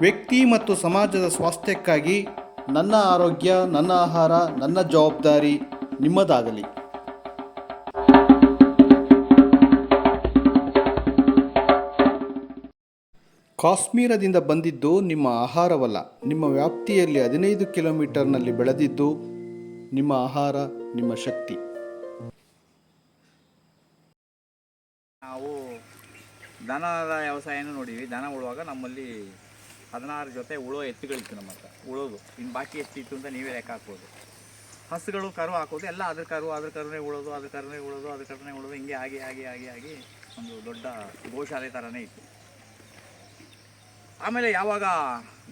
ವ್ಯಕ್ತಿ ಮತ್ತು ಸಮಾಜದ ಸ್ವಾಸ್ಥ್ಯಕ್ಕಾಗಿ ನನ್ನ ಆರೋಗ್ಯ, ನನ್ನ ಆಹಾರ, ನನ್ನ ಜವಾಬ್ದಾರಿ ನಿಮ್ಮದಾಗಲಿ. ಕಾಶ್ಮೀರದಿಂದ ಬಂದಿದ್ದು ನಿಮ್ಮ ಆಹಾರವಲ್ಲ. ನಿಮ್ಮ ವ್ಯಾಪ್ತಿಯಲ್ಲಿ ಹದಿನೈದು ಕಿಲೋಮೀಟರ್ನಲ್ಲಿ ಬೆಳೆದಿದ್ದು ನಿಮ್ಮ ಆಹಾರ, ನಿಮ್ಮ ಶಕ್ತಿ. ನಾವು ದನದ ವ್ಯವಸಾಯನೂ ನೋಡೀವಿ ದನ ಉಳುವಾಗ ನಮ್ಮಲ್ಲಿ ಹದಿನಾರು ಜೊತೆ ಉಳೋ ಎತ್ತುಗಳಿತ್ತು ನಮ್ಮ ಹತ್ರ. ಉಳೋದು. ಇನ್ನು ಬಾಕಿ ಎತ್ತಿತ್ತು ಅಂತ ನೀವೇ ಲೆಕ್ಕ ಹಾಕ್ಬೋದು. ಹಸುಗಳು ಕರು ಹಾಕೋದು, ಎಲ್ಲ ಅದ್ರ ಕರು, ಅದ್ರ ಕರುನೇ ಉಳೋದು, ಅದ್ರ ಕರುನೇ ಉಳೋದು, ಅದ್ರ ಕರುನೇ ಉಳೋದು, ಹಿಂಗೆ ಆಗಿ ಆಗಿ ಆಗಿ ಆಗಿ ಒಂದು ದೊಡ್ಡ ಗೋಶಾಲೆ ಥರನೇ ಇತ್ತು. ಆಮೇಲೆ ಯಾವಾಗ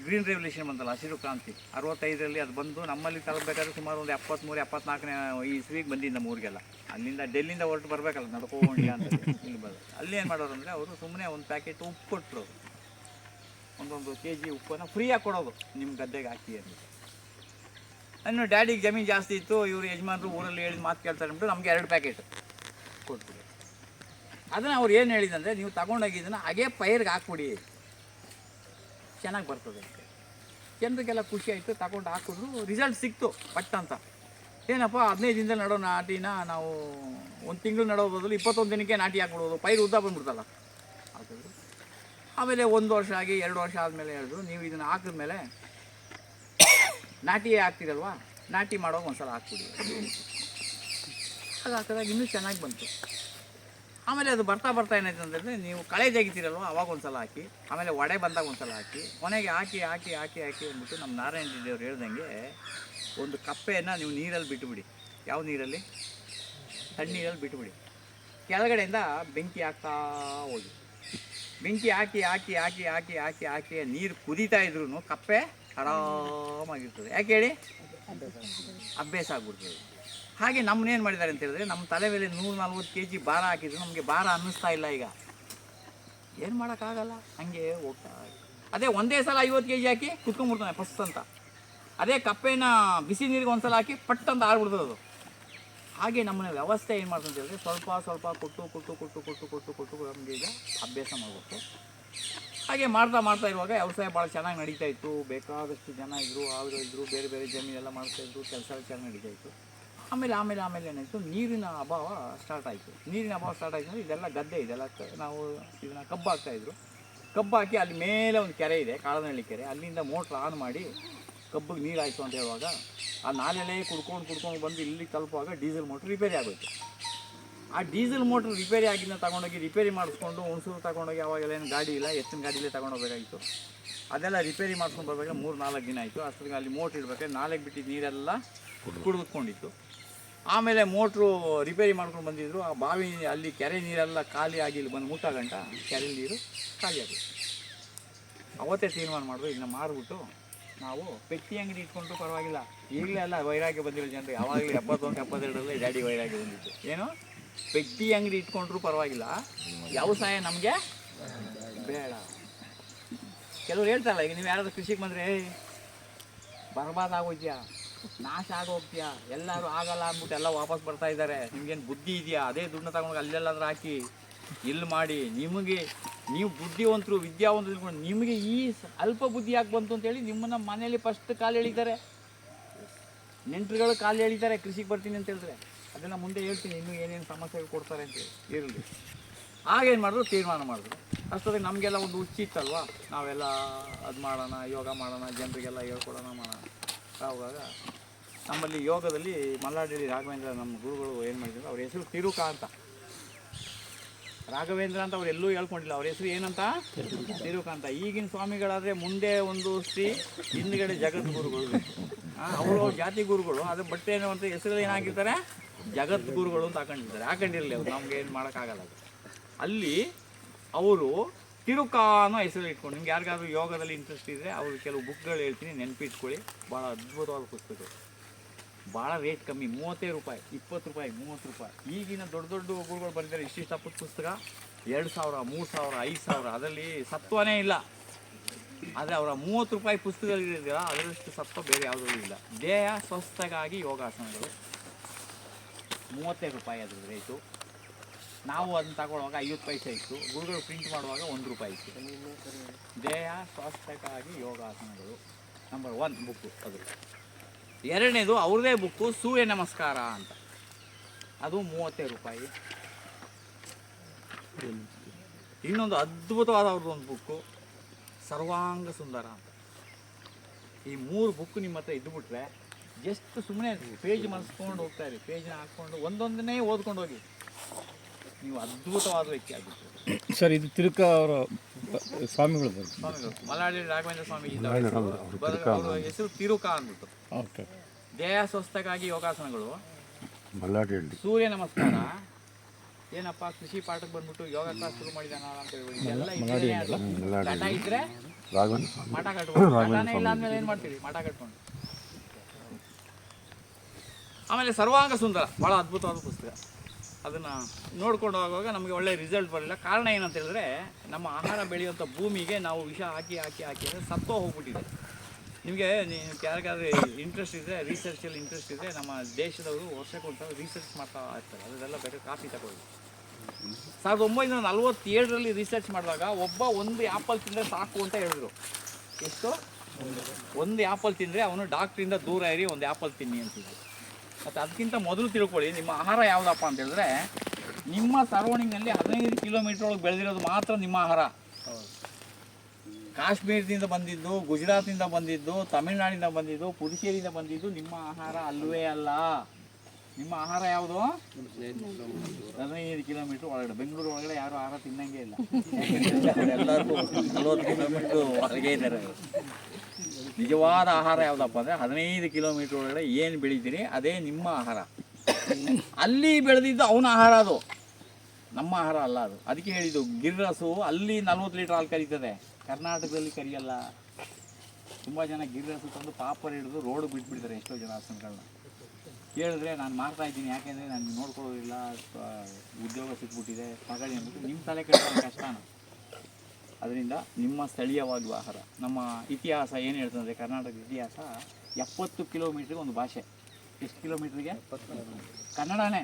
ಗ್ರೀನ್ ರೆವಲ್ಯೂಷನ್ ಬಂತಲ್ಲ, ಹಸಿರು ಕ್ರಾಂತಿ. ಅರವತ್ತೈದರಲ್ಲಿ ಅದು ಬಂದು ನಮ್ಮಲ್ಲಿ ತಲುಪಬೇಕಾದ್ರೆ ಸುಮಾರು ಒಂದು ಎಪ್ಪತ್ತ್ಮೂರು ಎಪ್ಪತ್ನಾಲ್ಕನೇ ಇಸ್ವಿಗೆ ಬಂದಿದ್ದು ನಮ್ಮ ಊರಿಗೆಲ್ಲ. ಅಲ್ಲಿಂದ ಡೆಲ್ಲಿಂದ ಹೊರಟು ಬರಬೇಕಲ್ಲ ನಡ್ಕೊಂಡು ಅಂತ. ಇಲ್ಲಿ ಬರೋದು ಅಲ್ಲಿ ಏನು ಮಾಡೋರು ಅಂದರೆ, ಅವರು ಸುಮ್ಮನೆ ಒಂದು ಪ್ಯಾಕೆಟ್ ಉಪ್ಪು ಕೊಟ್ಟರು ಒಂದೊಂದು ಕೆ ಜಿ ಉಪ್ಪನ್ನು ಫ್ರೀಯಾಗಿ ಕೊಡೋದು ನಿಮ್ಮ ಗದ್ದೆಗೆ ಹಾಕಿ ಅಂತ. ಅನ್ನು ಡ್ಯಾಡಿಗೆ ಜಮೀನು ಜಾಸ್ತಿ ಇತ್ತು, ಇವರು ಯಜಮಾನರು ಊರಲ್ಲಿ ಹೇಳಿದ ಮಾತು ಕೇಳ್ತಾರೆ ಅಂದ್ಬಿಟ್ಟು ನಮಗೆ ಎರಡು ಪ್ಯಾಕೆಟ್ ಕೊಟ್ಬಿಡಿ ಅದನ್ನು ಅವ್ರು ಏನು ಹೇಳಿದಂದರೆ, ನೀವು ತಗೊಂಡೋಗಿ ಇದನ್ನು ಹಾಗೇ ಪೈರ್ಗೆ ಹಾಕ್ಬಿಡಿ. ಚೆನ್ನಾಗಿ ಬರ್ತದೆ ಅಂತ. ಜನರಿಗೆಲ್ಲ ಖುಷಿ ಆಯಿತು, ತಗೊಂಡು ಹಾಕಿದ್ರು ರಿಸಲ್ಟ್ ಸಿಕ್ತು, ಪಟ್ ಅಂತ. ಏನಪ್ಪ, ಹದಿನೈದು ದಿನದಲ್ಲಿ ನಡೋ ನಾಟಿನ ನಾವು ಒಂದು ತಿಂಗಳು ನಡೋ ಬದಲು ಇಪ್ಪತ್ತೊಂದು ದಿನಕ್ಕೆ ನಾಟಿ ಹಾಕ್ಬಿಡೋದು, ಪೈರು ಉದ್ದ ಬಂದ್ಬಿಡ್ತಲ್ಲ. ಆಮೇಲೆ ಒಂದು ವರ್ಷ ಆಗಿ ಎರಡು ವರ್ಷ ಆದಮೇಲೆ ಹೇಳಿದ್ರು, ನೀವು ಇದನ್ನು ಹಾಕಿದ್ಮೇಲೆ ನಾಟಿಯೇ ಹಾಕ್ತಿರಲ್ವಾ ನಾಟಿ ಮಾಡೋದು ಒಂದು ಸಲ ಹಾಕ್ಬಿಡಿ. ಅದು ಹಾಕಿದಾಗ ಇನ್ನೂ ಚೆನ್ನಾಗಿ ಬಂತು. ಆಮೇಲೆ ಅದು ಬರ್ತಾ ಬರ್ತಾ ಏನಾಯ್ತು ಅಂತಂದರೆ ನೀವು ಕಳೆ ತೆಗಿತೀರಲ್ವ, ಅವಾಗ ಒಂದ್ಸಲ ಹಾಕಿ, ಆಮೇಲೆ ಒಡೆ ಬಂದಾಗ ಒಂದ್ಸಲ ಹಾಕಿ, ಕೊನೆಗೆ ಹಾಕಿ ಹಾಕಿ ಹಾಕಿ ಹಾಕಿ ಅಂದ್ಬಿಟ್ಟು ನಮ್ಮ ನಾರಾಯಣ ರೆಡ್ಡಿ ಅವ್ರು ಹೇಳ್ದಂಗೆ ಒಂದು ಕಪ್ಪೆಯನ್ನು ನೀವು ನೀರಲ್ಲಿ ಬಿಟ್ಟುಬಿಡಿ ಯಾವ ನೀರಲ್ಲಿ? ತಣ್ಣೀರಲ್ಲಿ ಬಿಟ್ಟುಬಿಡಿ ಕೆಳಗಡೆಯಿಂದ ಬೆಂಕಿ ಹಾಕ್ತಾ ಹೋಗಿ. ಬೆಂಕಿ ಹಾಕಿ ಹಾಕಿ ಹಾಕಿ ಹಾಕಿ ಹಾಕಿ ಹಾಕಿ ನೀರು ಕುದೀತಾ ಇದ್ರು ಕಪ್ಪೆ ಆರಾಮಾಗಿರ್ತದೆ. ಯಾಕೆ ಹೇಳಿ? ಅಭ್ಯಾಸ ಆಗ್ಬಿಡ್ತದೆ. ಹಾಗೆ ನಮ್ಮನ್ನೇನು ಮಾಡಿದ್ದಾರೆ ಅಂತ ಹೇಳಿದ್ರೆ, ನಮ್ಮ ತಲೆ ಮೇಲೆ ನೂರು ನಲ್ವತ್ತು ಕೆ ಜಿ ಭಾರ ಹಾಕಿದ್ರು ನಮಗೆ ಭಾರ ಅನ್ನಿಸ್ತಾ ಇಲ್ಲ ಈಗ. ಏನು ಮಾಡೋಕ್ಕಾಗಲ್ಲ, ಹಂಗೆ ಹೋಗ್ತಾ ಅದೇ ಒಂದೇ ಸಲ ಐವತ್ತು ಕೆ ಜಿ ಹಾಕಿ ಕುತ್ಕೊಂಡ್ಬಿಡ್ತಾನೆ ಫಸ್ಟ್ ಅಂತ. ಅದೇ ಕಪ್ಪೆನ ಬಿಸಿ ನೀರಿಗೆ ಒಂದು ಸಲ ಹಾಕಿ ಪಟ್ ಅಂತ ಅದು. ಹಾಗೆ ನಮ್ಮನ್ನ ವ್ಯವಸ್ಥೆ ಏನು ಮಾಡ್ತಂತ ಹೇಳಿದ್ರೆ ಸ್ವಲ್ಪ ಸ್ವಲ್ಪ ಕೊಟ್ಟು ಕೊಟ್ಟು ಕೊಟ್ಟು ಕೊಟ್ಟು ಕೊಟ್ಟು ಕೊಟ್ಟು ನಮಗೆ ಈಗ ಅಭ್ಯಾಸ ಮಾಡಬೇಕು. ಹಾಗೆ ಮಾಡ್ತಾ ಮಾಡ್ತಾ ಇರುವಾಗ ವ್ಯವಸಾಯ ಭಾಳ ಚೆನ್ನಾಗಿ ನಡೀತಾ ಇತ್ತು. ಬೇಕಾದಷ್ಟು ಜನ ಇದ್ದರು ಅವರು ಇದ್ದರು ಬೇರೆ ಬೇರೆ ಜಮೀನೆಲ್ಲ ಮಾಡ್ತಾ ಇದ್ರು, ಕೆಲಸ ಚೆನ್ನಾಗಿ ನಡೀತಾ ಇತ್ತು. ಆಮೇಲೆ ಆಮೇಲೆ ಆಮೇಲೆ ಏನಾಯಿತು, ನೀರಿನ ಅಭಾವ ಸ್ಟಾರ್ಟ್ ಆಯಿತು. ನೀರಿನ ಅಭಾವ ಸ್ಟಾರ್ಟ್ ಆಯಿತು ಅಂದರೆ ಇದೆಲ್ಲ ಗದ್ದೆ, ಇದೆಲ್ಲ ನಾವು ಇದನ್ನು ಕಬ್ಬು ಹಾಕ್ತಾಯಿದ್ರು ಕಬ್ಬು ಹಾಕಿ ಅಲ್ಲಿ ಮೇಲೆ ಒಂದು ಕೆರೆ ಇದೆ, ಕಾಳನಹಳ್ಳಿ ಕೆರೆ. ಅಲ್ಲಿಂದ ಮೋಟ್ರ್ ಆನ್ ಮಾಡಿ ಕಬ್ಬಿಗೆ ನೀರು ಆಯಿತು ಅಂತ ಹೇಳುವಾಗ ಆ ನಾಲೆಲೇ ಕುಡ್ಕೊಂಡು ಕುಡ್ಕೊಂಡು ಬಂದು ಇಲ್ಲಿ ತಲುಪುವಾಗ ಡೀಸೆಲ್ ಮೋಟ್ರ್ ರಿಪೇರಿ ಆಗೋಯ್ತು. ಆ ಡೀಸೆಲ್ ಮೋಟ್ರ್ ರಿಪೇರಿ ಆಗಿದ್ದ ತಗೊಂಡೋಗಿ ರಿಪೇರಿ ಮಾಡಿಸ್ಕೊಂಡು ಹುಣಸೂರು ತಗೊಂಡೋಗಿ ಅವಾಗೆಲ್ಲ ಏನು ಗಾಡಿ ಇಲ್ಲ, ಎತ್ತಿನ ಗಾಡಿಲೇ ತಗೊಂಡೋಗ್ಬೇಕಾಗಿತ್ತು. ಅದೆಲ್ಲ ರಿಪೇರಿ ಮಾಡ್ಕೊಂಡು ಬರ್ಬೇಕಾದ್ರೆ ಮೂರು ನಾಲ್ಕು ದಿನ ಆಯಿತು. ಅಷ್ಟೊತ್ತಿಗೆ ಅಲ್ಲಿ ಮೋಟ್ರ್ ಇಡಬೇಕಾದ್ರೆ ನಾಲ್ಕು ಬಿಟ್ಟಿದ್ದ ನೀರೆಲ್ಲ ಕುಡಿದುಕೊಂಡಿತ್ತು. ಆಮೇಲೆ ಮೋಟ್ರು ರಿಪೇರಿ ಮಾಡ್ಕೊಂಡು ಬಂದಿದ್ರು. ಆ ಬಾವಿ ಅಲ್ಲಿ ಕೆರೆ ನೀರೆಲ್ಲ ಖಾಲಿ ಆಗಿ ಇಲ್ಲಿ ಬಂದು ಮುಟ್ಟ ಗಂಟ ಕೆರೆ ನೀರು ಖಾಲಿ ಆಗಿದೆ. ಅವತ್ತೇ ತೀರ್ಮಾನ ಮಾಡಿದ್ರು, ಇದನ್ನ ಮಾರ್ಬಿಟ್ಟು ನಾವು ಪೆಟ್ಟಿ ಅಂಗಡಿ ಇಟ್ಕೊಂಡ್ರು ಪರವಾಗಿಲ್ಲ. ಈಗಲೇ ಅಲ್ಲ ವೈರಾಗ್ಯ ಬಂದಿರೋ ಜನರು ಯಾವಾಗಲೂ ಎಪ್ಪತ್ತೊಂದು, ಎಪ್ಪತ್ತೆರಡರಲ್ಲೇ ಡ್ಯಾಡಿ ವೈರಾಗ್ಯ ಬಂದಿತ್ತು. ಏನು? ಪೆಟ್ಟಿ ಅಂಗಡಿ ಇಟ್ಕೊಂಡ್ರು ಪರವಾಗಿಲ್ಲ. ವ್ಯವಸಾಯ ನಮಗೆ? ಬೇಡ. ಕೆಲವ್ರು ಹೇಳ್ತಾರಲ್ಲ, ಈಗ ನೀವು ಯಾರಾದ್ರೂ ಕೃಷಿಗೆ ಬಂದರೆ ಬರ್ಬಾದಾಗೋದ್ಯಾ ನಾಶ ಆಗೋಗ್ತೀಯಾ? ಎಲ್ಲರೂ ಆಗಲ್ಲ ಅಂದ್ಬಿಟ್ಟು ಎಲ್ಲ ವಾಪಸ್ ಬರ್ತಾ ಇದ್ದಾರೆ. ನಿಮ್ಗೇನು ಬುದ್ಧಿ ಇದೆಯಾ? ಅದೇ ದುಡ್ಡನ್ನ ತಗೊಂಡು ಅಲ್ಲೆಲ್ಲಾದ್ರೂ ಹಾಕಿ, ಇಲ್ಲಿ ಮಾಡಿ, ನಿಮಗೆ ನೀವು ಬುದ್ಧಿವಂತರು, ವಿದ್ಯಾವಂತರು ನಿಮಗೆ ಈ ಅಲ್ಪ ಬುದ್ಧಿ ಯಾಕೆ ಬಂತು ಅಂತೇಳಿ ನಿಮ್ಮನ್ನ ಮನೆಯಲ್ಲಿ ಫಸ್ಟ್ ಕಾಲು ಎಳಿತಾರೆ. ನೆಂಟರುಗಳು ಕಾಲು ಎಳಿತಾರೆ, ಕೃಷಿಗೆ ಬರ್ತೀನಿ ಅಂತ ಹೇಳಿದ್ರೆ. ಅದನ್ನು ಮುಂದೆ ಹೇಳ್ತೀನಿ, ಇನ್ನೂ ಏನೇನು ಸಮಸ್ಯೆಗಳು ಕೊಡ್ತಾರೆ ಅಂತೇಳಿ ಇರಲಿ. ಆಗೇನು ಮಾಡಿದ್ರು, ತೀರ್ಮಾನ ಮಾಡಿದ್ರು. ಅಷ್ಟೊತ್ತಿಗೆ ನಮಗೆಲ್ಲ ಒಂದು ಹುಚ್ಚಿತ್ತಲ್ವಾ ನಾವೆಲ್ಲ ಅದು ಮಾಡೋಣ, ಯೋಗ ಮಾಡೋಣ, ಜನರಿಗೆಲ್ಲ ಹೇಳ್ಕೊಡೋಣ, ಮಾಡೋಣ. ಆವಾಗ ನಮ್ಮಲ್ಲಿ ಯೋಗದಲ್ಲಿ ಮಲ್ಲಾಡಿ ರಾಘವೇಂದ್ರ ನಮ್ಮ ಗುರುಗಳು ಏನು ಮಾಡಿದ್ರು, ಅವ್ರ ಹೆಸರು ತಿರುಕ ಅಂತ. ರಾಘವೇಂದ್ರ ಅಂತ ಅವ್ರು ಎಲ್ಲೂ ಹೇಳ್ಕೊಂಡಿಲ್ಲ. ಅವ್ರ ಹೆಸರು ಏನಂತ? ತಿರುಕಾಂತ. ಈಗಿನ ಸ್ವಾಮಿಗಳಾದರೆ ಮುಂದೆ ಒಂದು ಶ್ರೀ, ಹಿಂದ್ಗಡೆ ಜಗದ್ಗುರುಗಳು ಅವರು ಜಾತಿ ಗುರುಗಳು. ಅದು ಬಟ್ಟೆ ಏನು ಅಂತ ಹೆಸರು ಏನಾಗಿರ್ತಾರೆ ಜಗದ್ಗುರುಗಳು ಅಂತ ಹಾಕೊಂಡಿರ್ತಾರೆ. ಹಾಕೊಂಡಿರಲಿ ಅವ್ರು. ನಮ್ಗೆ ಏನು ಮಾಡೋಕ್ಕಾಗಲ್ಲ ಅಲ್ಲಿ ಅವರು ತಿರುಕ ಅನ್ನೋ ಹೆಸರು ಇಟ್ಕೊಂಡು, ನಿಮ್ಗೆ ಯಾರಿಗಾದ್ರೂ ಯೋಗದಲ್ಲಿ ಇಂಟ್ರೆಸ್ಟ್ ಇದ್ದರೆ ಅವರು ಕೆಲವು ಬುಕ್ಗಳು ಹೇಳ್ತೀನಿ. ನೆನಪಿಟ್ಕೊಳ್ಳಿ. ಭಾಳ ಅದ್ಭುತವಾದ ಪುಸ್ತಕಗಳು ಭಾಳ ರೇಟ್ ಕಮ್ಮಿ ಮೂವತ್ತೇ ರೂಪಾಯಿ, ಇಪ್ಪತ್ತು ರೂಪಾಯಿ, ಮೂವತ್ತು ರೂಪಾಯಿ. ಈಗಿನ ದೊಡ್ಡ ದೊಡ್ಡ ಗುರುಗಳು ಬರೆದಿದ್ದಾರೆ ಇಷ್ಟಿಷ್ಟ ಪುಸ್ತಕ, ಎರಡು ಸಾವಿರ, ಮೂರು ಸಾವಿರ, ಐದು ಸಾವಿರ, ಅದರಲ್ಲಿ ಸತ್ವನೇ ಇಲ್ಲ. ಆದರೆ ಅವರ ಮೂವತ್ತು ರೂಪಾಯಿ ಪುಸ್ತಕಗಳಿದೆಯಲ್ಲ ಅದರಷ್ಟು ಸತ್ವ ಬೇರೆ ಯಾವುದೂ ಇಲ್ಲ. ದೇಹ ಸ್ವಸ್ಥಗಾಗಿ ಯೋಗಾಸನಗಳು. ಮೂವತ್ತೈದು ರೂಪಾಯಿ ಅದ್ರ ರೇಟು ನಾವು ಅದನ್ನ ತಗೊಳ್ಳುವಾಗ ಐವತ್ತು ಪೈಸೆ ಇತ್ತು. ಗುರುಗಳು ಪ್ರಿಂಟ್ ಮಾಡುವಾಗ ಒಂದು ರೂಪಾಯಿ ಇತ್ತು. ದೇಹ ಸ್ವಾಸ್ಥ್ಯಕ್ಕಾಗಿ ಯೋಗಾಸನಗಳು. ನಂಬರ್ ಒನ್ ಬುಕ್ಕು ಅದು. ಎರಡನೇದು ಅವ್ರದೇ ಬುಕ್ಕು ಸೂರ್ಯ ನಮಸ್ಕಾರ ಅಂತ. ಅದು ಮೂವತ್ತೈದು ರೂಪಾಯಿ. ಇನ್ನೊಂದು ಅದ್ಭುತವಾದ ಅವ್ರದ್ದು ಒಂದು ಬುಕ್ಕು ಸರ್ವಾಂಗ ಸುಂದರ ಅಂತ. ಈ ಮೂರು ಬುಕ್ ನಿಮ್ಮ ಹತ್ರ ಇದ್ದುಬಿಟ್ರೆ ಜಸ್ಟ್ ಸುಮ್ಮನೆ ಪೇಜ್ ಮನಸ್ಕೊಂಡು ಹೋಗ್ತಾ ಇರಿ ಪೇಜ್ನ ಹಾಕ್ಕೊಂಡು ಒಂದೊಂದನ್ನೇ ಓದ್ಕೊಂಡು ಹೋಗಿ. ನೀವು ಅದ್ಭುತವಾದ ವ್ಯಕ್ತಿ ಆಗಿತ್ತು ಸರ್ ಇದು ತಿರುಕ ಅವರ ಸ್ವಾಮಿಗಳು ಸ್ವಾಮಿಗಳು ಮಲಾಡಿ ರಾಘವೇಂದ್ರ ಸ್ವಾಮಿ ಹೆಸರು ತಿರುಕ ಅಂದ್ಬಿಟ್ಟು. ಓಕೆ. ದೇಹ ಸ್ವಸ್ಥಕ್ಕಾಗಿ ಯೋಗಾಸನಗಳು. ಸೂರ್ಯ ನಮಸ್ಕಾರ. ಏನಪ್ಪ ಕೃಷಿ ಪಾಠಕ್ಕೆ ಬಂದ್ಬಿಟ್ಟು ಯೋಗ ಕ್ಲಾಸ್ ಶುರು ಮಾಡಿದಾನ ಅಂತ ಹೇಳ್ಬಿಡಿ. ಎಲ್ಲ ಇದ್ರೆ ಮಠ ಕಟ್ಕೊಂಡು. ಇಲ್ಲ ಅಂದ್ಮೇಲೆ ಏನು ಮಾಡ್ತೀವಿ ಮಠ ಕಟ್ಕೊಂಡು. ಆಮೇಲೆ ಸರ್ವಾಂಗ ಸುಂದರ. ಬಹಳ ಅದ್ಭುತವಾದ ಪುಸ್ತಕ. ಅದನ್ನ ನೋಡ್ಕೊಂಡು ಹೋಗುವಾಗ ನಮಗೆ ಒಳ್ಳೆ ರಿಸಲ್ಟ್ ಬರಲಿಲ್ಲ. ಕಾರಣ ಏನಂತ ಹೇಳಿದ್ರೆ ನಮ್ಮ ಆಹಾರ ಬೆಳೆಯುವಂಥ ಭೂಮಿಗೆ ನಾವು ವಿಷ ಹಾಕಿ ಹಾಕಿ ಹಾಕಿ ಅಂದರೆ ಸತ್ತೋ ಹೋಗ್ಬಿಟ್ಟಿದೆ. ನಿಮಗೆ ಯಾರಿಗಾದ್ರೆ ಇಂಟ್ರೆಸ್ಟ್ ಇದ್ದರೆ ರಿಸರ್ಚಲ್ಲಿ ಇಂಟ್ರೆಸ್ಟ್ ಇದ್ದರೆ ನಮ್ಮ ದೇಶದವರು ವರ್ಷಕ್ಕೊಂದ್ಸಲ ರಿಸರ್ಚ್ ಮಾಡ್ತಾ ಇರ್ತಾರೆ. ಅದೆಲ್ಲ ಬೇರೆ ಕಾಫಿ ತಗೊಳ್ಳಿ. ಸಾವಿರದ ಒಂಬೈನೂರ ನಲ್ವತ್ತೇಳರಲ್ಲಿ ರಿಸರ್ಚ್ ಮಾಡಿದಾಗ ಒಬ್ಬ ಒಂದು ಆ್ಯಪಲ್ ತಿಂದರೆ ಸಾಕು ಅಂತ ಹೇಳಿದ್ರು. ಎಷ್ಟು? ಒಂದು ಆ್ಯಪಲ್ ತಿಂದರೆ ಅವನು ಡಾಕ್ಟ್ರಿಂದ ದೂರ ಇರಿ, ಒಂದು ಆ್ಯಪಲ್ ತಿನ್ನಿ ಅಂತಿದ್ರು. ಮತ್ತು ಅದಕ್ಕಿಂತ ಮೊದಲು ತಿಳ್ಕೊಳ್ಳಿ, ನಿಮ್ಮ ಆಹಾರ ಯಾವುದಪ್ಪ ಅಂತ ಹೇಳಿದ್ರೆ, ನಿಮ್ಮ ಸರೌಂಡಿಂಗ್ನಲ್ಲಿ ಹದಿನೈದು ಕಿಲೋಮೀಟ್ರ್ ಒಳಗೆ ಬೆಳೆದಿರೋದು ಮಾತ್ರ ನಿಮ್ಮ ಆಹಾರ. ಕಾಶ್ಮೀರದಿಂದ ಬಂದಿದ್ದು, ಗುಜರಾತ್ನಿಂದ ಬಂದಿದ್ದು, ತಮಿಳ್ನಾಡಿಂದ ಬಂದಿದ್ದು, ಪುದುಚೇರಿಯಿಂದ ಬಂದಿದ್ದು ನಿಮ್ಮ ಆಹಾರ ಅಲ್ಲವೇ ಅಲ್ಲ. ನಿಮ್ಮ ಆಹಾರ ಯಾವುದು? ಹದಿನೈದು ಕಿಲೋಮೀಟರ್ ಒಳಗಡೆ. ಬೆಂಗಳೂರು ಒಳಗಡೆ ಯಾರು ಆಹಾರ ತಿನ್ನಂಗೆ ಇಲ್ಲ. ಎಲ್ಲರೂ ನಲ್ವತ್ತು ಕಿಲೋಮೀಟರ್ ಹೊರಗೆ ಇದ್ದಾರೆ. ನಿಜವಾದ ಆಹಾರ ಯಾವುದಪ್ಪ ಅಂದರೆ ಹದಿನೈದು ಕಿಲೋಮೀಟರ್ ಒಳಗಡೆ ಏನು ಬೆಳಿತೀರಿ, ಅದೇ ನಿಮ್ಮ ಆಹಾರ. ಅಲ್ಲಿ ಬೆಳೆದಿದ್ದು ಅವನ ಆಹಾರ ಅದು. ನಮ್ಮ ಆಹಾರ ಅಲ್ಲ ಅದು. ಅದಕ್ಕೆ ಹೇಳಿದ್ದು, ಗಿರ್ರಸು ಅಲ್ಲಿ ನಲ್ವತ್ತು ಲೀಟ್ರ್ ಹಾಲು ಕರೀತದೆ ಕರ್ನಾಟಕದಲ್ಲಿ ಕರಿಯಲ್ಲ. ತುಂಬ ಜನ ಗಿರಿರಸು ತಂದು ಪಾಪರ್ ಹಿಡಿದು ರೋಡ್ ಬಿಟ್ಬಿಡ್ತಾರೆ ಎಷ್ಟೋ ಜನ ಆಸನಗಳನ್ನ ಕೇಳಿದ್ರೆ ನಾನು ಮಾಡ್ತಾ ಇದ್ದೀನಿ, ಯಾಕೆಂದರೆ ನಾನು ನೋಡ್ಕೊಳ್ಳೋದಿಲ್ಲ ಉದ್ಯೋಗ ಸಿಕ್ಬಿಟ್ಟಿದೆ, ಮಗಳಿ ಅಂದ್ಬಿಟ್ಟು ನಿಮ್ಮ ತಲೆ ಕಷ್ಟ ಕಷ್ಟನ ಅದರಿಂದ ನಿಮ್ಮ ಸ್ಥಳೀಯವಾಗಿ ಆಹಾರ. ನಮ್ಮ ಇತಿಹಾಸ ಏನು ಹೇಳ್ತಂದ್ರೆ ಕರ್ನಾಟಕದ ಇತಿಹಾಸ ಎಪ್ಪತ್ತು ಕಿಲೋಮೀಟ್ರಿಗೆ ಒಂದು ಭಾಷೆ. ಎಷ್ಟು ಕಿಲೋಮೀಟ್ರಿಗೆ? ಕನ್ನಡನೇ.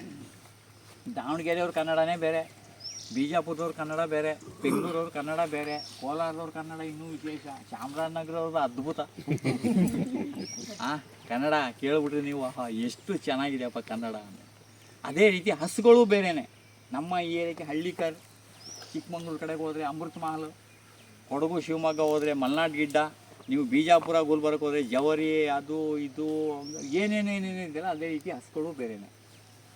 ದಾವಣಗೆರೆಯವ್ರ ಕನ್ನಡನೇ ಬೇರೆ. ಬಿಜಾಪುರದವ್ರ ಕನ್ನಡ ಬೇರೆ, ಬೆಂಗಳೂರವ್ರ ಕನ್ನಡ ಬೇರೆ, ಕೋಲಾರದವ್ರ ಕನ್ನಡ ಇನ್ನೂ ವಿಶೇಷ, ಚಾಮರಾಜನಗರವ್ರದ್ದು ಅದ್ಭುತ. ಆ, ಕನ್ನಡ ಕೇಳ್ಬಿಟ್ರೆ ನೀವು, ಆಹಾ, ಎಷ್ಟು ಚೆನ್ನಾಗಿದೆಯಪ್ಪ ಕನ್ನಡ ಅಂದರೆ ಅದೇ ರೀತಿ ಹಸುಗಳು ಬೇರೆನೆ. ನಮ್ಮ ಈ ಏರಿಯಾಕ್ಕೆ ಹಳ್ಳಿಕರ್, ಚಿಕ್ಕಮಂಗ್ಳೂರು ಕಡೆಗೆ ಹೋದರೆ ಅಮೃತ ಮಹಲ್, ಕೊಡಗು ಶಿವಮೊಗ್ಗ ಹೋದರೆ ಮಲ್ನಾಡ್ ಗಿಡ್ಡ, ನೀವು ಬಿಜಾಪುರ ಗುಲ್ಬರ್ಗ ಹೋದರೆ ಜವರಿ, ಅದು ಇದು, ಏನೇನೇನೇನಿದೆಯಲ್ಲ, ಅದೇ ರೀತಿ ಹಸುಗಳು ಬೇರೆನೆ.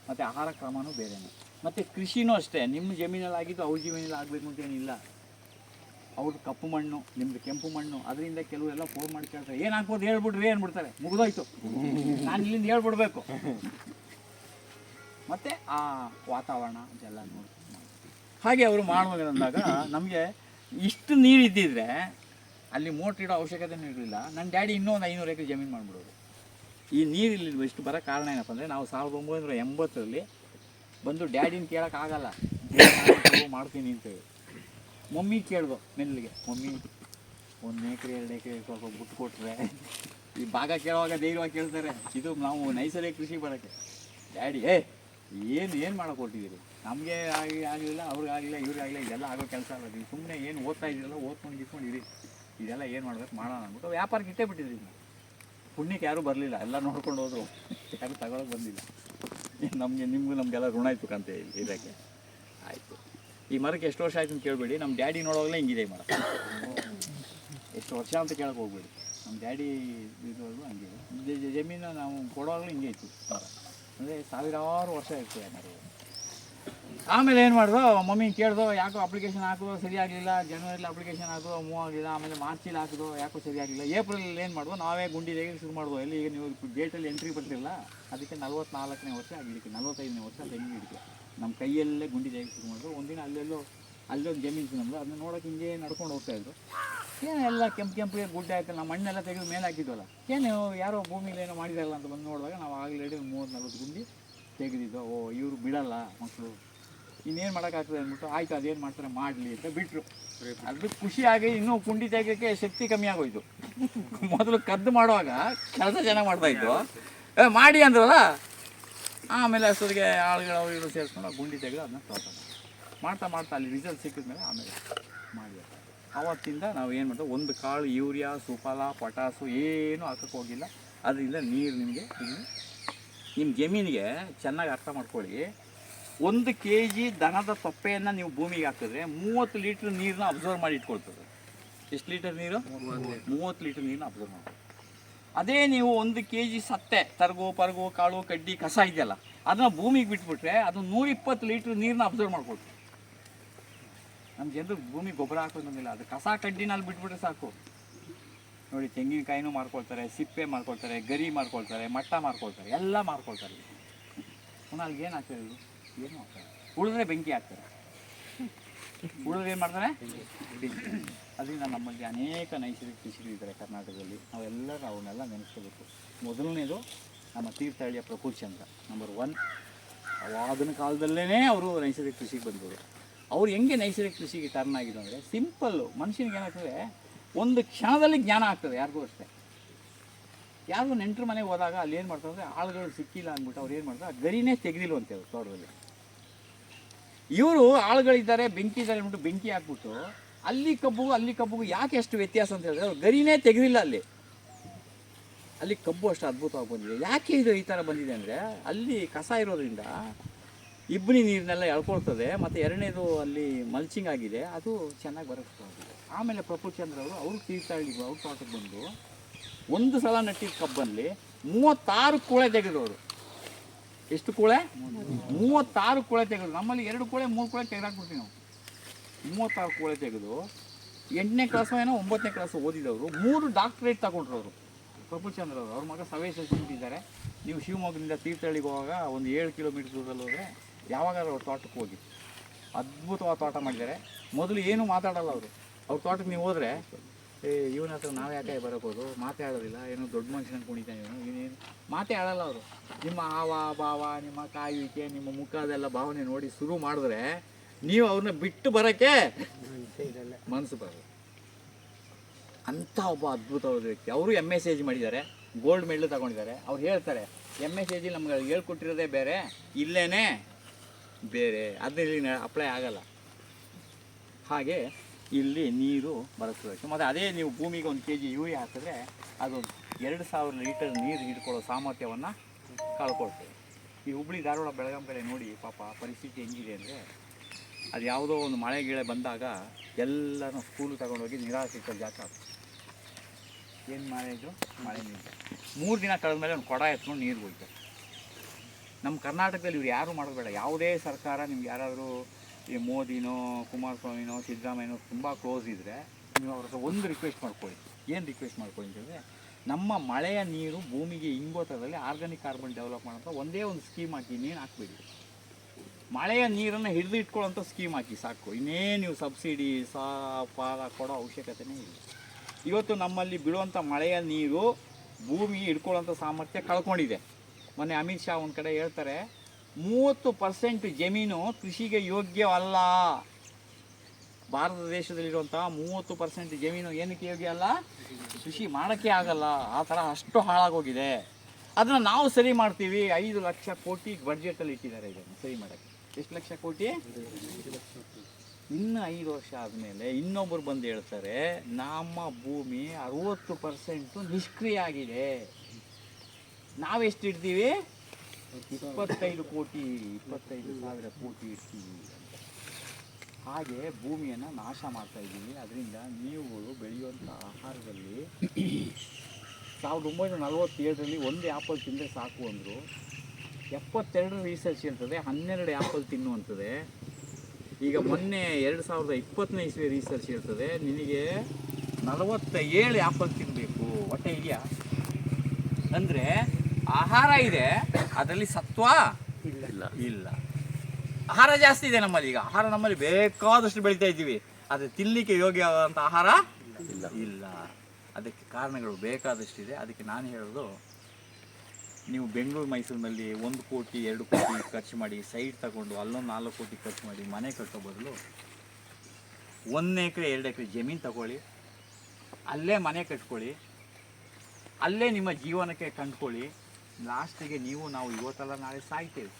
ಮತ್ತು ಆಹಾರ ಕ್ರಮನೂ ಬೇರೆನೆ. ಮತ್ತು ಕೃಷಿನೂ ಅಷ್ಟೇ. ನಿಮ್ಮ ಜಮೀನಲ್ಲಿ ಆಗಿದ್ದು ಅವ್ರ ಜಮೀನಲ್ಲಿ ಆಗಬೇಕು ಅಂತೇನಿಲ್ಲ. ಅವ್ರದ್ದು ಕಪ್ಪು ಮಣ್ಣು, ನಿಮ್ದು ಕೆಂಪು ಮಣ್ಣು, ಅದರಿಂದ ಕೆಲವರೆಲ್ಲ ಫೋನ್ ಮಾಡಿ ಕೇಳ್ತಾರೆ, ಏನು ಹಾಕ್ಬೋದು ಹೇಳ್ಬಿಡ್ರಿ ಅಂದ್ಬಿಡ್ತಾರೆ. ಮುಗಿದೋಯ್ತು. ನಾನು ಇಲ್ಲಿಂದ ಹೇಳ್ಬಿಡ್ಬೇಕು. ಮತ್ತು ಆ ವಾತಾವರಣ ಅದೆಲ್ಲ ನೋಡಿ, ಹಾಗೆ ಅವರು ಮಾಡುವಾಗ ಅಂದಾಗ ನಮಗೆ ಇಷ್ಟು ನೀರು ಇದ್ದಿದ್ರೆ ಅಲ್ಲಿ ಮೋಟ್ರ್ ಇಡೋ ಅವಶ್ಯಕತೆನೂ ಇರಲಿಲ್ಲ. ನನ್ನ ಡ್ಯಾಡಿ ಇನ್ನೂ ಒಂದು ಐನೂರು ಎಕರೆ ಜಮೀನು ಮಾಡಿಬಿಡೋದು ಈ ನೀರು ಇಲ್ಲಿ ಇಷ್ಟು ಬರೋ ಕಾರಣ ಏನಪ್ಪ ಅಂದರೆ ನಾವು ಸಾವಿರದ ಒಂಬೈನೂರ ಎಂಬತ್ತರಲ್ಲಿ ಬಂದು ಡ್ಯಾಡಿನ ಕೇಳೋಕ್ಕಾಗಲ್ಲ ಮಾಡ್ತೀನಿ ಅಂತೇಳಿ. ಮಮ್ಮಿ ಕೇಳ್ದು ಮೆಲ್ಲಿಗೆ, ಮಮ್ಮಿ, ಒಂದು ಎಕರೆ, ಎರಡು ಎಕರೆ ಸ್ವಲ್ಪ ಬಿಟ್ಟು ಕೊಟ್ರೆ. ಈ ಭಾಗ ಕೇಳುವಾಗ ಧೈರ್ಯವಾಗಿ ಕೇಳ್ತಾರೆ, ಇದು ನಾವು ನೈಸರ್ಗಿಕ ಕೃಷಿ ಬರೋಕ್ಕೆ ಡ್ಯಾಡಿ, ಏ, ಏನು ಏನು ಮಾಡೋಕೆ ಕೊಟ್ಟಿದ್ದೀರಿ ನಮಗೆ ಆಗಿ, ಆಗಲಿಲ್ಲ, ಅವ್ರಿಗೆ ಆಗಲಿಲ್ಲ, ಇವ್ರಿಗೆ ಆಗಲಿಲ್ಲ, ಇದೆಲ್ಲ ಆಗೋ ಕೆಲಸ ಅಲ್ಲ. ನೀವು ಸುಮ್ಮನೆ ಏನು ಓದ್ತಾ ಇದ್ದೀರಲ್ಲ ಓದ್ಕೊಂಡು ಗಿಟ್ಕೊಂಡು ಇರಿ. ಇದೆಲ್ಲ ಏನು ಮಾಡ್ಬೇಕು, ಮಾಡೋಣ ಅಂದ್ಬಿಟ್ಟು ವ್ಯಾಪಾರಕ್ಕೆ ಇಟ್ಟೇ ಬಿಟ್ಟಿದ್ರಿ ಪುಣ್ಯಕ್ಕೆ ಯಾರೂ ಬರಲಿಲ್ಲ. ಎಲ್ಲ ನೋಡ್ಕೊಂಡು ಹೋದ್ರು. ಯಾರು ತಗೊಳಕ್ಕೆ ಬಂದಿಲ್ಲ. ನಮಗೆ, ನಿಮಗೂ ನಮಗೆಲ್ಲ ಋಣ ಇತ್ತು ಕಂತೆ ಇದಕ್ಕೆ ಆಯಿತು. ಈ ಮರಕ್ಕೆ ಎಷ್ಟು ವರ್ಷ ಆಯ್ತು ಅಂತ ಕೇಳಬೇಡಿ. ನಮ್ಮ ಡ್ಯಾಡಿ ನೋಡೋವಾಗಲೇ ಹಿಂಗಿದೆ ಈ ಮರ. ಎಷ್ಟು ವರ್ಷ ಅಂತ ಕೇಳಕ್ಕೆ ಹೋಗ್ಬೇಡಿ. ನಮ್ಮ ಡ್ಯಾಡಿ ಇದುವರೆಗೂ ಹಂಗೆ. ಜಮೀನು ನಾವು ಕೊಡೋವಾಗಲೂ ಹಿಂಗೆ ಇತ್ತು ಅಂದರೆ ಸಾವಿರಾರು ವರ್ಷ ಇರ್ತದೆ ಮರ ಆಮೇಲೆ ಏನು ಮಾಡಿದ್ರು ಮಮ್ಮಿ ಕೇಳ್ದು, ಯಾಕೋ ಅಪ್ಲಿಕೇಶನ್ ಹಾಕಿದ್ರು ಸರಿ ಆಗಲಿಲ್ಲ ಜನವರಿಲಿ ಅಪ್ಲಿಕೇಶನ್ ಹಾಕಿದ್ರು ಮೂವ್ ಆಗಲಿಲ್ಲ ಆಮೇಲೆ ಮಾರ್ಚಲ್ಲಿ ಹಾಕಿದ್ರು ಯಾಕೋ ಸರಿ ಆಗಲಿಲ್ಲ. ಏಪ್ರಿಲಲ್ಲಿ ಏನು ಮಾಡಿದ್ರು ನಾವೇ ಗುಂಡಿ ತೆಗೆದು ಶುರು ಮಾಡಿದ್ವು ಇಲ್ಲಿ ಈಗ ನೀವು ಡೇಟಲ್ಲಿ ಎಂಟ್ರಿ ಬರ್ತಿರಲ್ಲ ಅದಕ್ಕೆ ನಲ್ವತ್ನಾಲ್ಕನೇ ವರ್ಷ ಆಗಿದ್ದಕ್ಕೆ ನಲ್ವತ್ತೈದನೇ ವರ್ಷ ತೆಂಗಿನ ಗಿಡಕ್ಕೆ ನಮ್ಮ ಕೈಯಲ್ಲೇ ಗುಂಡಿ ತೆಗೆದು ಶುರು ಮಾಡಿದ್ರು ಒಂದಿನ ಅಲ್ಲೆಲ್ಲೋ, ಅಲ್ಲೊಂದು ಜಮೀನು ನಮ್ಮದು ಅದನ್ನ ನೋಡೋಕೆ ಹಿಂಗೆ ನಡ್ಕೊಂಡು ಹೋಗ್ತಾ ಇದ್ರು. ಏನು ಎಲ್ಲ ಕೆಂಪು ಕೆಂಪಿಗೆ ಗುಡ್ಡ ಆಯ್ತು ನಮ್ಮ ಮಣ್ಣೆಲ್ಲ ತೆಗೆದು ಮೇಲೆ ಹಾಕಿದ್ವಲ್ಲ? ಏನು ಯಾರೋ ಭೂಮಿಲಿ ಏನೋ ಮಾಡಿದಾರಲ್ಲ ಅಂತ ಬಂದು ನೋಡಿದಾಗ ನಾವು ಆಗಲೇ ಮೂವತ್ತು ನಲ್ವತ್ತು ಗುಂಡಿ ತೆಗೆದಿದ್ದೋ, ಓ ಇವರು ಬಿಡಲ್ಲ ಮಕ್ಕಳು ಇನ್ನೇನು ಮಾಡೋಕ್ಕಾಗ್ತದೆ ಅಂದ್ಬಿಟ್ಟು ಆಯ್ತು ಅದೇನು ಮಾಡ್ತಾರೆ ಮಾಡಲಿ ಅಂತ ಬಿಟ್ಟರು ಅದು ಖುಷಿಯಾಗಿ ಇನ್ನೂ ಕುಂಡಿ ತೆಗೋಕ್ಕೆ ಶಕ್ತಿ ಕಮ್ಮಿ ಆಗೋಯ್ತು. ಮೊದಲು ಕದ್ದು ಮಾಡುವಾಗ ಕೆಲಸ ಚೆನ್ನಾಗಿ ಏ ಮಾಡಿ ಅಂದ್ರಲ್ಲ ಆಮೇಲೆ ಅಷ್ಟೊತ್ತಿಗೆ ಆಳುಗಳು ಅವರು ಇವರು ಸೇರಿಸ್ಕೊಂಡು ಗುಂಡಿ ತೆಗೆದು ಅದನ್ನ ತೋಟ ಮಾಡ್ತಾ ಮಾಡ್ತಾ ಅಲ್ಲಿ ರಿಸಲ್ಟ್ ಸಿಕ್ಕಿದ್ಮೇಲೆ ಆಮೇಲೆ ಮಾಡಿ ಆವತ್ತಿಂದ ನಾವು ಏನು ಮಾಡ್ತೇವೆ ಒಂದು ಕಾಳು ಯೂರಿಯಾ ಸುಫಲ ಪೊಟಾಸು ಏನು ಹಾಕಕ್ಕೆ ಹೋಗಿಲ್ಲ. ಅದರಿಂದ ನೀರು ನಿಮಗೆ ನಿಮ್ಮ ಜಮೀನಿಗೆ ಚೆನ್ನಾಗಿ ಅರ್ಥ ಮಾಡ್ಕೊಳ್ಳಿ. ಒಂದು ಕೆ ಜಿ ದನದ ಸೊಪ್ಪೆಯನ್ನು ನೀವು ಭೂಮಿಗೆ ಹಾಕಿದ್ರೆ ಮೂವತ್ತು ಲೀಟ್ರ್ ನೀರನ್ನ ಅಬ್ಸರ್ವ್ ಮಾಡಿ ಇಟ್ಕೊಳ್ತದೆ. ಎಷ್ಟು ಲೀಟರ್ ನೀರು? ಮೂವತ್ತು ಲೀಟರ್ ನೀರನ್ನ ಅಬ್ಸರ್ವ್ ಮಾಡಿ ಅದೇ ನೀವು ಒಂದು ಕೆ ಜಿ ಸತ್ತೆ, ತರಗು, ಪರಗು, ಕಾಳು, ಕಡ್ಡಿ, ಕಸ ಇದೆಯಲ್ಲ, ಅದನ್ನ ಭೂಮಿಗೆ ಬಿಟ್ಬಿಟ್ರೆ ಅದು ನೂರಿಪ್ಪತ್ತು ಲೀಟ್ರ್ ನೀರನ್ನ ಅಬ್ಸರ್ವ್ ಮಾಡ್ಕೊಳ್ತದೆ. ನಮ್ಮ ಜನರು ಭೂಮಿ ಗೊಬ್ಬರ ಹಾಕೋದಿಲ್ಲ ಅದು ಕಸ ಕಡ್ಡಿನಲ್ಲಿ ಬಿಟ್ಬಿಟ್ರೆ ಸಾಕು. ನೋಡಿ, ತೆಂಗಿನಕಾಯಿನೂ ಮಾಡ್ಕೊಳ್ತಾರೆ, ಸಿಪ್ಪೆ ಮಾಡ್ಕೊಳ್ತಾರೆ, ಗರಿ ಮಾಡ್ಕೊಳ್ತಾರೆ, ಮಟ್ಟ ಮಾಡ್ಕೊಳ್ತಾರೆ, ಎಲ್ಲ ಮಾಡ್ಕೊಳ್ತಾರೆ. ಪುನಃ ಅಲ್ಲಿಗೆ ಏನು ಇವ್ರು? ಏನು ಉಳಿದ್ರೆ ಬೆಂಕಿ ಹಾಕ್ತಾರೆ. ಉಳಿದ್ರೆ ಏನು ಮಾಡ್ತಾರೆ? ಅದರಿಂದ ನಮ್ಮಲ್ಲಿ ಅನೇಕ ನೈಸರ್ಗಿಕ ಕೃಷಿಗಳು ಇದ್ದಾರೆ ಕರ್ನಾಟಕದಲ್ಲಿ. ನಾವೆಲ್ಲರೂ ಅವನ್ನೆಲ್ಲ ನೆನೆಸ್ಕೋಬೇಕು. ಮೊದಲನೇದು ನಮ್ಮ ತೀರ್ಥಹಳ್ಳಿಯ ಪ್ರಫುಲ್ ಚಂದ್ರ ನಂಬರ್ ಒನ್ ಅವಾಗಿನ ಕಾಲದಲ್ಲೇ ಅವರು ನೈಸರ್ಗಿಕ ಕೃಷಿಗೆ ಬಂದರು ಅವ್ರು ಹೆಂಗೆ ನೈಸರ್ಗಿಕ ಕೃಷಿಗೆ ಟರ್ನ್ ಆಗಿದ್ದು ಅಂದರೆ ಸಿಂಪಲ್ಲು ಮನುಷ್ಯನಿಗೆ ಏನಾಗ್ತದೆ ಒಂದು ಕ್ಷಣದಲ್ಲಿ ಜ್ಞಾನ ಆಗ್ತದೆ, ಯಾರಿಗೂ ಅಷ್ಟೇ. ಯಾರು ನೆಂಟರು ಮನೆಗೆ ಹೋದಾಗ ಅಲ್ಲಿ ಏನು ಮಾಡ್ತಾರೆ ಅಂದರೆ, ಆಳುಗಳು ಸಿಕ್ಕಿಲ್ಲ ಅಂದ್ಬಿಟ್ಟು ಅವ್ರು ಏನು ಮಾಡ್ತಾರೆ? ಗರಿನೇ ತೆಗೆದಿಲ್ವಂತೆ ಅವ್ರು ತೋಟದಲ್ಲಿ. ಇವರು ಆಳುಗಳಿದ್ದಾರೆ ಬೆಂಕಿ ಇದ್ದಾರೆ ಅಂದ್ಬಿಟ್ಟು ಬೆಂಕಿ ಹಾಕ್ಬಿಟ್ಟು. ಅಲ್ಲಿ ಕಬ್ಬುಗೂ ಅಲ್ಲಿ ಕಬ್ಬುಗೂ ಯಾಕೆ ಎಷ್ಟು ವ್ಯತ್ಯಾಸ ಅಂತ ಹೇಳಿದ್ರೆ, ಅವ್ರು ಗರಿನೇ ತೆಗೆದಿಲ್ಲ ಅಲ್ಲಿ. ಅಲ್ಲಿ ಕಬ್ಬು ಅಷ್ಟು ಅದ್ಭುತವಾಗಿ ಬಂದಿದೆ. ಯಾಕೆ ಇದು ಈ ಥರ ಬಂದಿದೆ ಅಂದರೆ, ಅಲ್ಲಿ ಕಸ ಇರೋದ್ರಿಂದ ಇಬ್ಬನಿ ನೀರನ್ನೆಲ್ಲ ಎಳ್ಕೊಳ್ತದೆ, ಮತ್ತು ಎರಡನೇದು ಅಲ್ಲಿ ಮಲ್ಚಿಂಗ್ ಆಗಿದೆ, ಅದು ಚೆನ್ನಾಗಿ ಬರೋಕ್ಕೆ ಆಮೇಲೆ ಪ್ರಫುಲ್ ಚಂದ್ರ ಅವರು ಅವ್ರಿಗೆ ತೀರ್ಥಹಳ್ಳಿಗೆ ಅವ್ರ ತೋಟಕ್ಕೆ ಬಂದು, ಒಂದು ಸಲ ನಟ್ಟಿದ ಕಬ್ಬಲ್ಲಿ ಮೂವತ್ತಾರು ಕೂಳೆ ತೆಗೆದವರು. ಎಷ್ಟು ಕೂಳೆ? ಮೂವತ್ತಾರು ಕೂಳೆ ತೆಗೆದು, ನಮ್ಮಲ್ಲಿ ಎರಡು ಕೂಳೆ, ಮೂರು ಕೂಳೆ ತೆಗೆದಾಕ್ಬಿಡ್ತೀವಿ ನಾವು. ಮೂವತ್ತಾರು ಕೂಳೆ ತೆಗೆದು, ಎಂಟನೇ ಕ್ಲಾಸು ಏನೋ ಒಂಬತ್ತನೇ ಕ್ಲಾಸು ಓದಿದವರು, ಮೂರು ಡಾಕ್ಟ್ರೇಟ್ ತಗೊಂಡ್ರು ಅವರು. ಚಂದ್ರ ಅವರು, ಅವ್ರ ಮಗ ಸವೇಶ ಇದ್ದಾರೆ ನೀವು ಶಿವಮೊಗ್ಗದಿಂದ ತೀರ್ಥಹಳ್ಳಿಗೆ ಹೋಗುವಾಗ ಒಂದು ಏಳು ಕಿಲೋಮೀಟರ್ ದೂರದಲ್ಲಿ ಹೋದರೆ ಯಾವಾಗಾದ್ರೂ ಅವ್ರ ತೋಟಕ್ಕೆ ಹೋಗಿ. ಅದ್ಭುತವಾದ ತೋಟ ಮಾಡಿದ್ದಾರೆ. ಮೊದಲು ಏನೂ ಮಾತಾಡಲ್ಲ ಅವರು. ಅವ್ರ ತೋಟಕ್ಕೆ ನೀವು ಹೋದರೆ ಏ ಇವನ ಹತ್ರ ನಾವು ಯಾಕೆ ಬರಬಹುದು ಮಾತೇ ಆಡೋದಿಲ್ಲ. ಏನು ದೊಡ್ಡ ಮನುಷ್ಯನ ಕುಣಿತಾನೆ ಇವನು. ಇವನೇನು ಮಾತೇ ಆಡಲ್ಲ ಅವರು. ನಿಮ್ಮ ಹಾವ ಭಾವ ನಿಮ್ಮ ಕಾಯುವಿಕೆ ನಿಮ್ಮ ಮುಖದೆಲ್ಲ ಭಾವನೆ ನೋಡಿ ಶುರು ಮಾಡಿದ್ರೆ ನೀವು ಅವ್ರನ್ನ ಬಿಟ್ಟು ಬರೋಕ್ಕೆ ಮನಸ್ಸು ಬರಲ್ಲ. ಅಂಥ ಒಬ್ಬ ಅದ್ಭುತವಾದ ವ್ಯಕ್ತಿ. ಅವರು ಎಂ ಎಸ್ ಏಜ್ ಮಾಡಿದ್ದಾರೆ. ಗೋಲ್ಡ್ ಮೆಡಲ್ ತಗೊಂಡಿದ್ದಾರೆ. ಅವ್ರು ಹೇಳ್ತಾರೆ ಎಂ ಎಸ್ ಏಜಿ ನಮ್ಗೆ ಹೇಳ್ಕೊಟ್ಟಿರೋದೇ ಬೇರೆ. ಇಲ್ಲೇ ಬೇರೆ. ಅದರಲ್ಲಿ ಅಪ್ಲೈ ಆಗಲ್ಲ. ಹಾಗೆ ಇಲ್ಲಿ ನೀರು ಬಳಸಬೇಕು ಮತ್ತು ಅದೇ ನೀವು ಭೂಮಿಗೆ ಒಂದು ಕೆ ಜಿ ಯೂರಿ ಹಾಕಿದ್ರೆ ಅದು ಎರಡು ಸಾವಿರ ಲೀಟರ್ ನೀರು ಹಿಡ್ಕೊಳ್ಳೋ ಸಾಮರ್ಥ್ಯವನ್ನು ಕಳ್ಕೊಳ್ತೇವೆ ಈ ಹುಬ್ಳಿ ಧಾರವಾಡ ಬೆಳಗಾಂ ಕಡೆ ನೋಡಿ ಪಾಪ ಪರಿಸ್ಥಿತಿ ಹೆಂಗಿದೆ ಅಂದರೆ ಅದು ಯಾವುದೋ ಒಂದು ಮಳೆ ಗಿಳೆ ಬಂದಾಗ ಎಲ್ಲರೂ ಸ್ಕೂಲು ತಗೊಂಡೋಗಿ ನಿರಾಶ್ರಿತ ಜಾಗ ಏನು ಮಾಡಿದ್ರು ಮಳೆ ನೀರು. ಮೂರು ದಿನ ಕಳೆದ ಮೇಲೆ ಒಂದು ಕೊಡ ಎತ್ಕೊಂಡು ನೀರು ಹೋಗ್ತಾರೆ ನಮ್ಮ ಕರ್ನಾಟಕದಲ್ಲಿ ಇವ್ರು ಯಾರೂ ಮಾಡೋದು ಬೇಡ. ಯಾವುದೇ ಸರ್ಕಾರ ನಿಮ್ಗೆ ಯಾರಾದರೂ ಈ ಮೋದಿನೋ, ಕುಮಾರಸ್ವಾಮಿನೋ, ಸಿದ್ದರಾಮಯ್ಯನೋ ತುಂಬ ಕ್ಲೋಸ್ ಇದ್ದರೆ ನೀವು ಅವ್ರ ಹತ್ರ ಒಂದು ರಿಕ್ವೆಸ್ಟ್ ಮಾಡ್ಕೊಳ್ಳಿ. ಏನು ರಿಕ್ವೆಸ್ಟ್ ಮಾಡ್ಕೊಳ್ಳಿ ಅಂತಂದರೆ ನಮ್ಮ ಮಳೆಯ ನೀರು ಭೂಮಿಗೆ ಇಂಗೋ ಥರದಲ್ಲಿ ಆರ್ಗಾನಿಕ್ ಕಾರ್ಬನ್ ಡೆವಲಪ್ ಮಾಡೋಂಥ ಒಂದೇ ಒಂದು ಸ್ಕೀಮ್ ಹಾಕಿ ಇನ್ನೇನು ಹಾಕ್ಬೇಡಿ. ಮಳೆಯ ನೀರನ್ನು ಹಿಡಿದು ಇಟ್ಕೊಳ್ಳೋಂಥ ಸ್ಕೀಮ್ ಹಾಕಿ ಸಾಕು. ಇನ್ನೇನು ನೀವು ಸಬ್ಸಿಡಿ ಸಾ ಪಾಲ ಕೊಡೋ ಅವಶ್ಯಕತೆನೇ ಇಲ್ಲ. ಇವತ್ತು ನಮ್ಮಲ್ಲಿ ಬಿಡುವಂಥ ಮಳೆಯ ನೀರು ಭೂಮಿ ಹಿಡ್ಕೊಳ್ಳೋಂಥ ಸಾಮರ್ಥ್ಯ ಕಳ್ಕೊಂಡಿದೆ. ಮೊನ್ನೆ ಅಮಿತ್ ಶಾ ಒಂದು ಕಡೆ ಹೇಳ್ತಾರೆ ಮೂವತ್ತು ಪರ್ಸೆಂಟ್ ಜಮೀನು ಕೃಷಿಗೆ ಯೋಗ್ಯವಲ್ಲ. ಭಾರತ ದೇಶದಲ್ಲಿರುವಂಥ ಮೂವತ್ತು ಪರ್ಸೆಂಟ್ ಜಮೀನು ಏನಕ್ಕೆ ಯೋಗ್ಯ ಅಲ್ಲ? ಕೃಷಿ ಮಾಡೋಕ್ಕೆ ಆಗಲ್ಲ. ಆ ಥರ ಅಷ್ಟು ಹಾಳಾಗೋಗಿದೆ. ಅದನ್ನು ನಾವು ಸರಿ ಮಾಡ್ತೀವಿ. ಐದು ಲಕ್ಷ ಕೋಟಿ ಬಡ್ಜೆಟಲ್ಲಿ ಇಟ್ಟಿದ್ದಾರೆ ಇದನ್ನು ಸರಿ ಮಾಡೋಕ್ಕೆ. ಎಷ್ಟು ಲಕ್ಷ ಕೋಟಿ? ಇನ್ನು ಐದು ವರ್ಷ ಆದಮೇಲೆ ಇನ್ನೊಬ್ಬರು ಬಂದು ಹೇಳ್ತಾರೆ, ನಮ್ಮ ಭೂಮಿ ಅರುವತ್ತು ಪರ್ಸೆಂಟು ನಿಷ್ಕ್ರಿಯ ಆಗಿದೆ. ನಾವೆಷ್ಟು ಇಡ್ತೀವಿ? ಇಪ್ಪತ್ತೈದು ಕೋಟಿ, ಇಪ್ಪತ್ತೈದು ಸಾವಿರ ಕೋಟಿ ಇರ್ತೀವಿ ಅಂತ. ಹಾಗೆ ಭೂಮಿಯನ್ನು ನಾಶ ಮಾಡ್ತಾ ಇದ್ದೀವಿ. ಅದರಿಂದ ನೀವುಗಳು ಬೆಳೆಯುವಂಥ ಆಹಾರದಲ್ಲಿ ಸಾವಿರದ ಒಂಬೈನೂರ ನಲವತ್ತೇಳರಲ್ಲಿ ಒಂದು ಆ್ಯಪಲ್ ತಿಂದರೆ ಸಾಕು ಅಂದರು. ಎಪ್ಪತ್ತೆರಡರ ರಿಸರ್ಚ್ ಇರ್ತದೆ, ಹನ್ನೆರಡು ಆ್ಯಪಲ್ ತಿನ್ನುವಂಥದ್ದೇ ಈಗ ಮೊನ್ನೆ ಎರಡು ಸಾವಿರದ ಇಪ್ಪತ್ತನೇ ಇಸ್ವಿ ರಿಸರ್ಚ್ ಇರ್ತದೆ, ನಿನಗೆ ನಲವತ್ತ ಏಳು ಆ್ಯಪಲ್ ತಿನ್ನಬೇಕು ಹೊಟ್ಟೆ ಇದೆಯಾ ಅಂದರೆ ಆಹಾರ ಇದೆ ಅದರಲ್ಲಿ ಸತ್ವ ಇಲ್ಲ. ಇಲ್ಲ. ಆಹಾರ ಜಾಸ್ತಿ ಇದೆ ನಮ್ಮಲ್ಲಿ ಈಗ. ಆಹಾರ ನಮ್ಮಲ್ಲಿ ಬೇಕಾದಷ್ಟು ಬೆಳಿತಾ ಇದ್ದೀವಿ. ಆದರೆ ತಿನ್ನಲಿಕ್ಕೆ ಯೋಗ್ಯವಾದಂಥ ಆಹಾರ ಇಲ್ಲ. ಇಲ್ಲ. ಅದಕ್ಕೆ ಕಾರಣಗಳು ಬೇಕಾದಷ್ಟು ಇದೆ. ಅದಕ್ಕೆ ನಾನು ಹೇಳೋದು ನೀವು ಬೆಂಗಳೂರು ಮೈಸೂರಿನಲ್ಲಿ ಒಂದು ಕೋಟಿ ಎರಡು ಕೋಟಿ ಖರ್ಚು ಮಾಡಿ ಸೈಟ್ ತಗೊಂಡು ಅಲ್ಲೊಂದು ನಾಲ್ಕು ಕೋಟಿ ಖರ್ಚು ಮಾಡಿ ಮನೆ ಕಟ್ಟೋ ಬದಲು ಒಂದು ಎಕರೆ ಎರಡು ಎಕರೆ ಜಮೀನು ತಗೊಳ್ಳಿ. ಅಲ್ಲೇ ಮನೆ ಕಟ್ಕೊಳ್ಳಿ. ಅಲ್ಲೇ ನಿಮ್ಮ ಜೀವನಕ್ಕೆ ಕಂಡ್ಕೊಳ್ಳಿ. ಲಾಸ್ಟಿಗೆ ನೀವು, ನಾವು ಇವತ್ತಲ್ಲ, ನಾಳೆ ಸಾಯ್ತೇವೆ.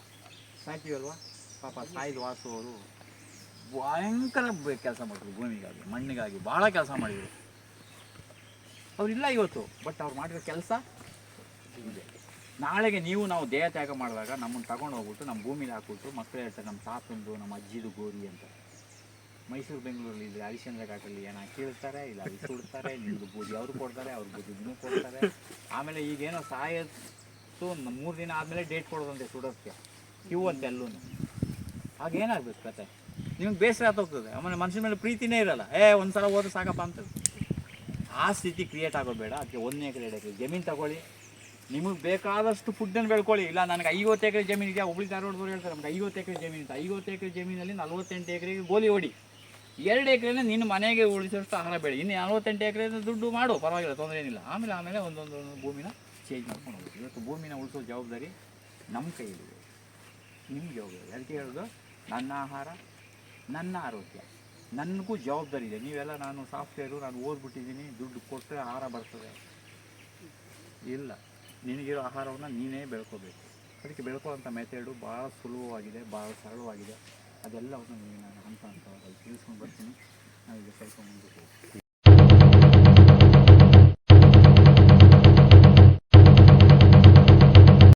ಸಾಯ್ತೀವಲ್ವಾ? ಪಾಪ ಸಾಯ್ದು ವಾಸು ಅವರು ಭಯಂಕರ ಕೆಲಸ ಮಾಡಿದ್ರು ಭೂಮಿಗಾಗಿ, ಮಣ್ಣಿಗಾಗಿ, ಭಾಳ ಕೆಲಸ ಮಾಡಿದರು. ಅವ್ರಿಲ್ಲ ಇವತ್ತು ಬಟ್ ಅವ್ರು ಮಾಡಿರೋ ಕೆಲಸ ಇದೆ. ನಾಳೆಗೆ ನೀವು, ನಾವು ದೇಹ ತ್ಯಾಗ ಮಾಡಿದಾಗ ನಮ್ಮನ್ನು ತಗೊಂಡು ಹೋಗ್ಬಿಟ್ಟು ನಮ್ಮ ಭೂಮಿಲಿ ಹಾಕ್ಬಿಟ್ಟು ಮಕ್ಕಳು ಹೇಳ್ತಾರೆ, ನಮ್ಮ ತಾತಂದು, ನಮ್ಮ ಅಜ್ಜಿದು ಗೋರಿ ಅಂತ. ಮೈಸೂರು, ಬೆಂಗಳೂರಲ್ಲಿ ಇದ್ರೆ ಹರಿಶ್ಚಂದ್ರ ಘಾಟಲ್ಲಿ ಏನೋ ಕೇಳ್ತಾರೆ, ಇಲ್ಲ ಅಲ್ಲಿ ಸುಡ್ತಾರೆ ನಿಮ್ಮದು ಬೂದಿ ಅವರು ಕೊಡ್ತಾರೆ, ಅವ್ರ ಬೂದಿ ಕೊಡ್ತಾರೆ. ಆಮೇಲೆ ಈಗೇನೋ ಸಾಯತ್ತು ಒಂದು ಮೂರು ದಿನ ಆದಮೇಲೆ ಡೇಟ್ ಕೊಡೋದಂತೆ ಸುಡೋದಕ್ಕೆ ಕ್ಯೂ ಅಂತ ಎಲ್ಲೂ ಹಾಗೇನಾಗ್ಬೇಕು ಕತೆ? ನಿಮ್ಗೆ ಬೇಸರ ಆತೋಗ್ತದೆ. ಆಮೇಲೆ ಮನುಷ್ಯನ ಮೇಲೆ ಪ್ರೀತಿನೇ ಇರಲ್ಲ. ಏ ಒಂದ್ಸಲ ಹೋದ್ರೆ ಸಾಕಪ್ಪ ಅಂತ. ಆ ಸ್ಥಿತಿ ಕ್ರಿಯೇಟ್ ಆಗೋಬೇಡ. ಬೇಡ ಅದಕ್ಕೆ ಒಂದನೇ ಎಕರೆ ಎರಡು ಎಕರೆ ಜಮೀನು ತಗೊಳ್ಳಿ. ನಿಮಗೆ ಬೇಕಾದಷ್ಟು ಫುಡ್ಡನ್ನು ಬೆಳ್ಕೊಳ್ಳಿ. ಇಲ್ಲ, ನನಗೆ ಐವತ್ತು ಎಕರೆ ಜಮೀನು ಇದೆಯಾ? ಹುಬ್ಳಿ ಧಾರವಾಡದವ್ರು ಹೇಳ್ತಾರೆ ನಮ್ಗೆ ಐವತ್ತು ಎಕರೆ ಜಮೀನು ಇದೆ ಐವತ್ತು ಎಕರೆ ಜಮೀನಲ್ಲಿ ನಲ್ವತ್ತೆಂಟು ಎಕರೆಗೆ ಗೋಲಿ ಹೊಡಿ. ಎರಡು ಎಕರೆನೇ ನಿನ್ನ ಮನೆಗೆ ಉಳಿಸೋಷ್ಟು ಆಹಾರ ಬೆಳೆ ಇನ್ನು ನಲ್ವತ್ತೆಂಟು ಎಕರೆ ದುಡ್ಡು ಮಾಡು. ಪರವಾಗಿಲ್ಲ, ತೊಂದರೆ ಏನಿಲ್ಲ. ಆಮೇಲೆ ಆಮೇಲೆ ಒಂದೊಂದು ಭೂಮಿನ ಚೇಂಜ್ ಮಾಡ್ಕೊಂಡು ಹೋಗ್ತೀವಿ ಇವತ್ತು ಭೂಮಿನ ಉಳಿಸೋ ಜವಾಬ್ದಾರಿ ನಮ್ಮ ಕೈಯಲ್ಲಿದೆ. ನಿಮ್ಮ ಜವಾಬ್ದಾರಿ. ಅದಕ್ಕೆ ಹೇಳೋದು, ನನ್ನ ಆಹಾರ, ನನ್ನ ಆರೋಗ್ಯ. ನನಗೂ ಜವಾಬ್ದಾರಿ ಇದೆ. ನೀವೆಲ್ಲ ನಾನು ಸಾಫ್ಟ್ವೇರು ನಾನು ಓದ್ಬಿಟ್ಟಿದ್ದೀನಿ, ದುಡ್ಡು ಕೊಟ್ಟರೆ ಆಹಾರ ಬರ್ತದೆ. ಇಲ್ಲ. ನಿನಗಿರೋ ಆಹಾರವನ್ನು ನೀನೇ ಬೆಳ್ಕೋಬೇಕು. ಅದಕ್ಕೆ ಬೆಳ್ಕೊಳ್ಳೋಂಥ ಮೆಥಡು ಭಾಳ ಸುಲಭವಾಗಿದೆ, ಭಾಳ ಸರಳವಾಗಿದೆ. ಅದೆಲ್ಲವನ್ನು ನಾನು ಹಂತ ಹಂತವಾಗಿ ತಿಳಿಸ್ಕೊಂಡು ಬರ್ತೀನಿ. ನಾವೀಗ ಸ್ವಲ್ಪ ಮುಂದೆ ಹೋಗ್ತೀವಿ